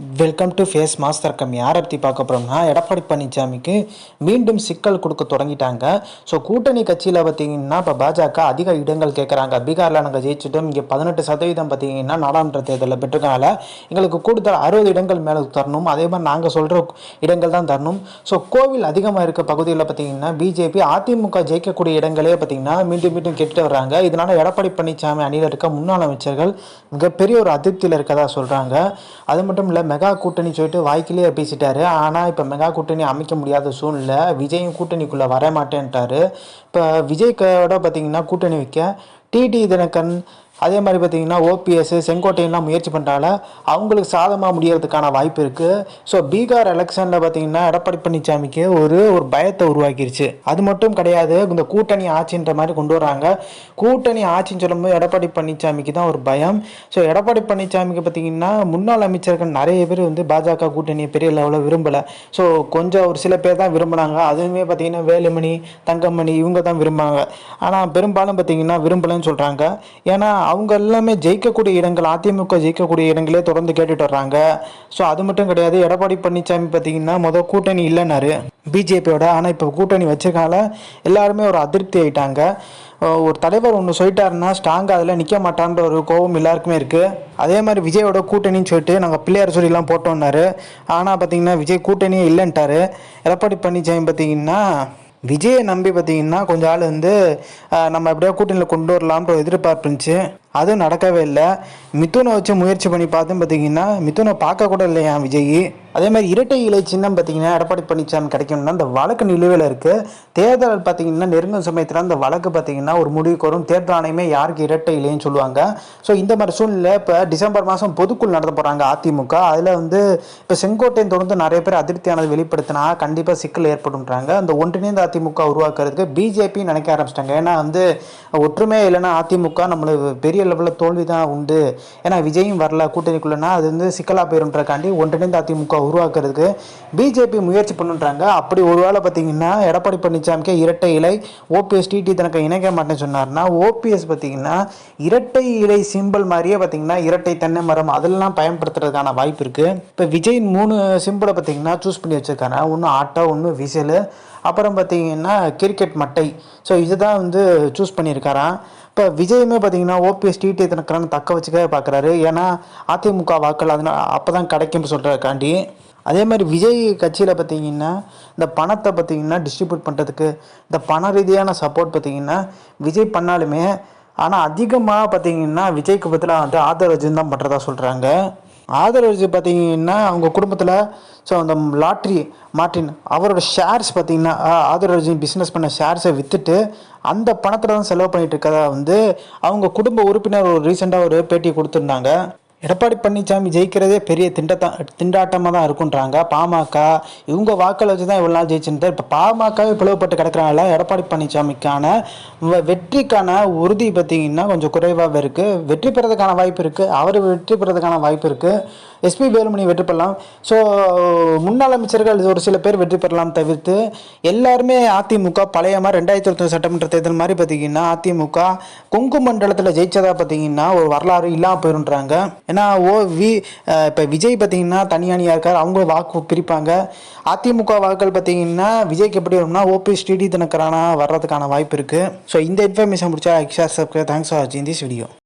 Welcome to face master கம். யாரை பற்றி பார்க்க போகிறோம்னா எடப்பாடி பழனிசாமிக்கு மீண்டும் சிக்கல் கொடுக்க தொடங்கிட்டாங்க. ஸோ கூட்டணி கட்சியில் பார்த்தீங்கன்னா இப்போ பாஜக அதிக இடங்கள் கேட்குறாங்க பீகாரில் நாங்கள் ஜெயிச்சிட்டோம். இங்கே பதினெட்டு சதவீதம் பார்த்தீங்கன்னா நாடாளுமன்ற தேர்தலில் பெற்றுக்கனால எங்களுக்கு கூடுதல் அறுபது இடங்கள் மேலே தரணும். அதே மாதிரி நாங்கள் சொல்கிற இடங்கள் தான் தரணும். ஸோ கோவில் அதிகமாக இருக்க பகுதியில் பார்த்தீங்கன்னா பிஜேபி அதிமுக ஜெயிக்கக்கூடிய இடங்களே பார்த்தீங்கன்னா மீண்டும் மீண்டும் கேட்டுட்டு வர்றாங்க. இதனால் எடப்பாடி பழனிசாமி அணியில் இருக்க முன்னாள் அமைச்சர்கள் மிகப்பெரிய ஒரு அதிருப்தியில் இருக்கதா சொல்கிறாங்க அது மட்டும் இல்லை மெகா கூட்டணி சொல்லிட்டு வாய்க்கிலேயே பேசிட்டாரு. ஆனால் இப்போ மெகா கூட்டணி அமைக்க முடியாத சூழ்நிலை விஜயும் கூட்டணிக்குள்ளே வர மாட்டேன்ட்டாரு இப்போ விஜய்க்கோட பார்த்தீங்கன்னா கூட்டணி வைக்க டிடி தினகரன் அதே மாதிரி பார்த்தீங்கன்னா ஓபிஎஸ் செங்கோட்டையெல்லாம் முயற்சி பண்ணுறால அவங்களுக்கு சாதமாக முடியறதுக்கான வாய்ப்பு இருக்குது ஸோ பீகார் எலெக்ஷனில் பார்த்தீங்கன்னா எடப்பாடி பழனிசாமிக்கு ஒரு ஒரு பயத்தை உருவாக்கிருச்சு. அது மட்டும் கிடையாது இந்த கூட்டணி ஆட்சின்ற மாதிரி கொண்டு வராங்க. கூட்டணி ஆட்சின்னு சொல்லும்போது எடப்பாடி பழனிசாமிக்கு தான் ஒரு பயம். ஸோ எடப்பாடி பழனிசாமிக்கு பார்த்தீங்கன்னா முன்னாள் அமைச்சர்கள் நிறைய பேர் வந்து பாஜக கூட்டணியை பெரிய லெவலில் விரும்பலை. ஸோ கொஞ்சம் ஒரு சில பேர் தான் விரும்பினாங்க. அதுவுமே பார்த்தீங்கன்னா வேலுமணி தங்கமணி இவங்க தான் விரும்புவாங்க ஆனால் பெரும்பாலும் பார்த்தீங்கன்னா விரும்பலைன்னு சொல்கிறாங்க ஏன்னா அவங்க எல்லாமே ஜெயிக்கக்கூடிய இடங்கள் அதிமுக ஜெயிக்கக்கூடிய இடங்களே தொடர்ந்து கேட்டுட்டு வர்றாங்க. ஸோ அது மட்டும் கிடையாது. எடப்பாடி பழனிசாமி பார்த்தீங்கன்னா மொதல் கூட்டணி இல்லைன்னாரு. பிஜேபியோட. ஆனால் இப்போ கூட்டணி வச்சதுனால எல்லாருமே ஒரு அதிருப்தி ஆகிட்டாங்க ஒரு தலைவர் ஒன்று சொல்லிட்டாருன்னா ஸ்ட்ராங்காக அதில் நிற்க மாட்டான்ற ஒரு கோபம் எல்லாருக்குமே இருக்குது அதே மாதிரி விஜயோட கூட்டணின்னு சொல்லிட்டு நாங்கள் பிள்ளையார் சொல்லிலாம் போட்டோன்னாரு ஆனால் பார்த்தீங்கன்னா விஜய் கூட்டணியே இல்லைன்ட்டாரு. எடப்பாடி பழனிசாமி பார்த்தீங்கன்னா விஜயை நம்பி பார்த்தீங்கன்னா கொஞ்சம் ஆள் வந்து நம்ம எப்படியோ கூட்டணியில் கொண்டு வரலாம்ன்ற எதிர்பார்ப்பு இருந்துச்சு. அதுவும் நடக்கவே இல்லை. மிதுனை வச்சு முயற்சி பண்ணி பார்த்தும் பார்த்தீங்கன்னா மிதுனை பார்க்க கூட இல்லையா விஜய்? அதே மாதிரி இரட்டை இலை சின்னம் பார்த்தீங்கன்னா எடப்பாடி பழனிசாமி கிடைக்கணும்னா அந்த வழக்கு நிலுவையில் இருக்குது தேர்தல் பார்த்தீங்கன்னா நெருங்கும் சமயத்தில் அந்த வழக்கு பார்த்தீங்கன்னா ஒரு முடிவுக்கு வரும். தேர்தல் ஆணையமே யாருக்கு இரட்டை இலைன்னு சொல்லுவாங்க. ஸோ இந்த மாதிரி சூழ்நிலை இப்போ டிசம்பர் மாதம் பொதுக்குள் நடத்த போகிறாங்க அதிமுக. அதில் வந்து இப்போ செங்கோட்டையன் தொடர்ந்து நிறைய பேர் அதிருப்தியானது வெளிப்படுத்தினா கண்டிப்பாக சிக்கல் ஏற்படும்ன்றாங்க. அந்த ஒன்றிணைந்த அதிமுக உருவாக்குறதுக்கு பிஜேபி நினைக்க ஆரம்பிச்சிட்டாங்க. ஏன்னா வந்து ஒற்றுமையே இல்லைன்னா அதிமுக நம்மளுக்கு பெரிய லெவலில் தோல்வி தான் உண்டு. ஏன்னா விஜயும் வரல கூட்டணிக்குள்ளனா அது வந்து சிக்கலாக போயிருன்றக்காண்டி ஒன்றிணைந்த அதிமுக உருவாக்குறதுக்கு பிஜேபி முயற்சி பண்ணுன்றாங்க. அப்படி ஒரு வேளை பார்த்தீங்கன்னா எடப்பாடி பழனிசாமிக்கு இரட்டை இலை ஓபிஎஸ் டிடி தனக்கு இணைக்க மாட்டேன்னு சொன்னார்னா ஓபிஎஸ் பார்த்தீங்கன்னா இரட்டை இலை சிம்பிள் மாதிரியே பார்த்தீங்கன்னா இரட்டை தென்னை மரம் அதெல்லாம் பயன்படுத்துறதுக்கான வாய்ப்பு இருக்குது இப்போ விஜயின் மூணு சிம்பிளை பார்த்தீங்கன்னா சூஸ் பண்ணி வச்சுருக்காங்க. ஒன்று ஆட்டோ ஒன்று விசலு. அப்புறம் பார்த்தீங்கன்னா கிரிக்கெட் மட்டை. ஸோ இதுதான் வந்து சூஸ் பண்ணியிருக்காராம் இப்போ விஜயுமே பார்த்தீங்கன்னா ஓபிஎஸ் டிடி தனக்கரன் தக்க வச்சுக்க பார்க்குறாரு. ஏன்னா அதிமுக வாக்கள் அதனால் அப்போ தான் கிடைக்கும்னு சொல்கிறக்காண்டி அதே மாதிரி விஜய் கட்சியில் பார்த்தீங்கன்னா இந்த பணத்தை பார்த்தீங்கன்னா டிஸ்ட்ரிபியூட் பண்ணுறதுக்கு இந்த பண ரீதியான சப்போர்ட் பார்த்தீங்கன்னா விஜய் பண்ணாலுமே ஆனால் அதிகமாக பார்த்தீங்கன்னா விஜய்க்கு பதிலாக வந்து ஆதரவு தான் பண்ணுறதா சொல்கிறாங்க ஆதரவு பார்த்தீங்கன்னா அவங்க குடும்பத்தில் ஸோ அந்த லாட்ரி மார்ட்டின் அவரோட ஷேர்ஸ் பார்த்தீங்கன்னா ஆதரவு பிஸ்னஸ் பண்ண ஷேர்ஸை விற்றுட்டு அந்த பணத்தில் தான் செலவு பண்ணிட்டு இருக்கதா வந்து அவங்க குடும்ப உறுப்பினர் ஒரு ரீசெண்டாக ஒரு பேட்டி கொடுத்துருந்தாங்க. எடப்பாடி பழனிசாமி ஜெயிக்கிறதே பெரிய திண்டத்தா திண்டாட்டமாக தான் இருக்குன்றாங்க. பாமக இவங்க வாக்கள் வச்சு தான் இவ்வளோ நாள் ஜெயிச்சுட்டு இப்போ பாமகவே பிளவுபட்டு கிடக்கிறனால எடப்பாடி பழனிசாமிக்கான வெற்றிக்கான உறுதி பார்த்தீங்கன்னா கொஞ்சம் குறைவாகவே இருக்குது வெற்றி பெறதுக்கான வாய்ப்பு இருக்குது அவர் வெற்றி பெறதுக்கான வாய்ப்பு இருக்குது எஸ்பி வேலுமணி வெற்றி பெறலாம். ஸோ முன்னாள் அமைச்சர்கள் ஒரு சில பேர் வெற்றி பெறலாம் தவிர்த்து எல்லாருமே அதிமுக பழைய மாதிரி ரெண்டாயிரத்தி இருபத்தி சட்டமன்ற தேர்தல் மாதிரி பார்த்தீங்கன்னா அதிமுக கொங்கு மண்டலத்தில் ஜெயிச்சதா பார்த்தீங்கன்னா ஒரு வரலாறு இல்லாமல் போயிருன்றாங்க. ஏன்னா ஓ வி இப்போ விஜய் பார்த்தீங்கன்னா தனியானியாக இருக்கார் அவங்க வாக்கு பிரிப்பாங்க. அதிமுக வாக்குகள் பார்த்தீங்கன்னா விஜய்க்கு எப்படி வரும்னா ஓபி ஸ்ரீடி தினக்கரானா வர்றதுக்கான வாய்ப்பு இருக்குது ஸோ இந்த இன்ஃபர்மேஷன் முடிச்சா ஷேர் சப்ஸ்கிரைப் தேங்க்ஸ் ஃபார் வாட்சிங் திஸ் வீடியோ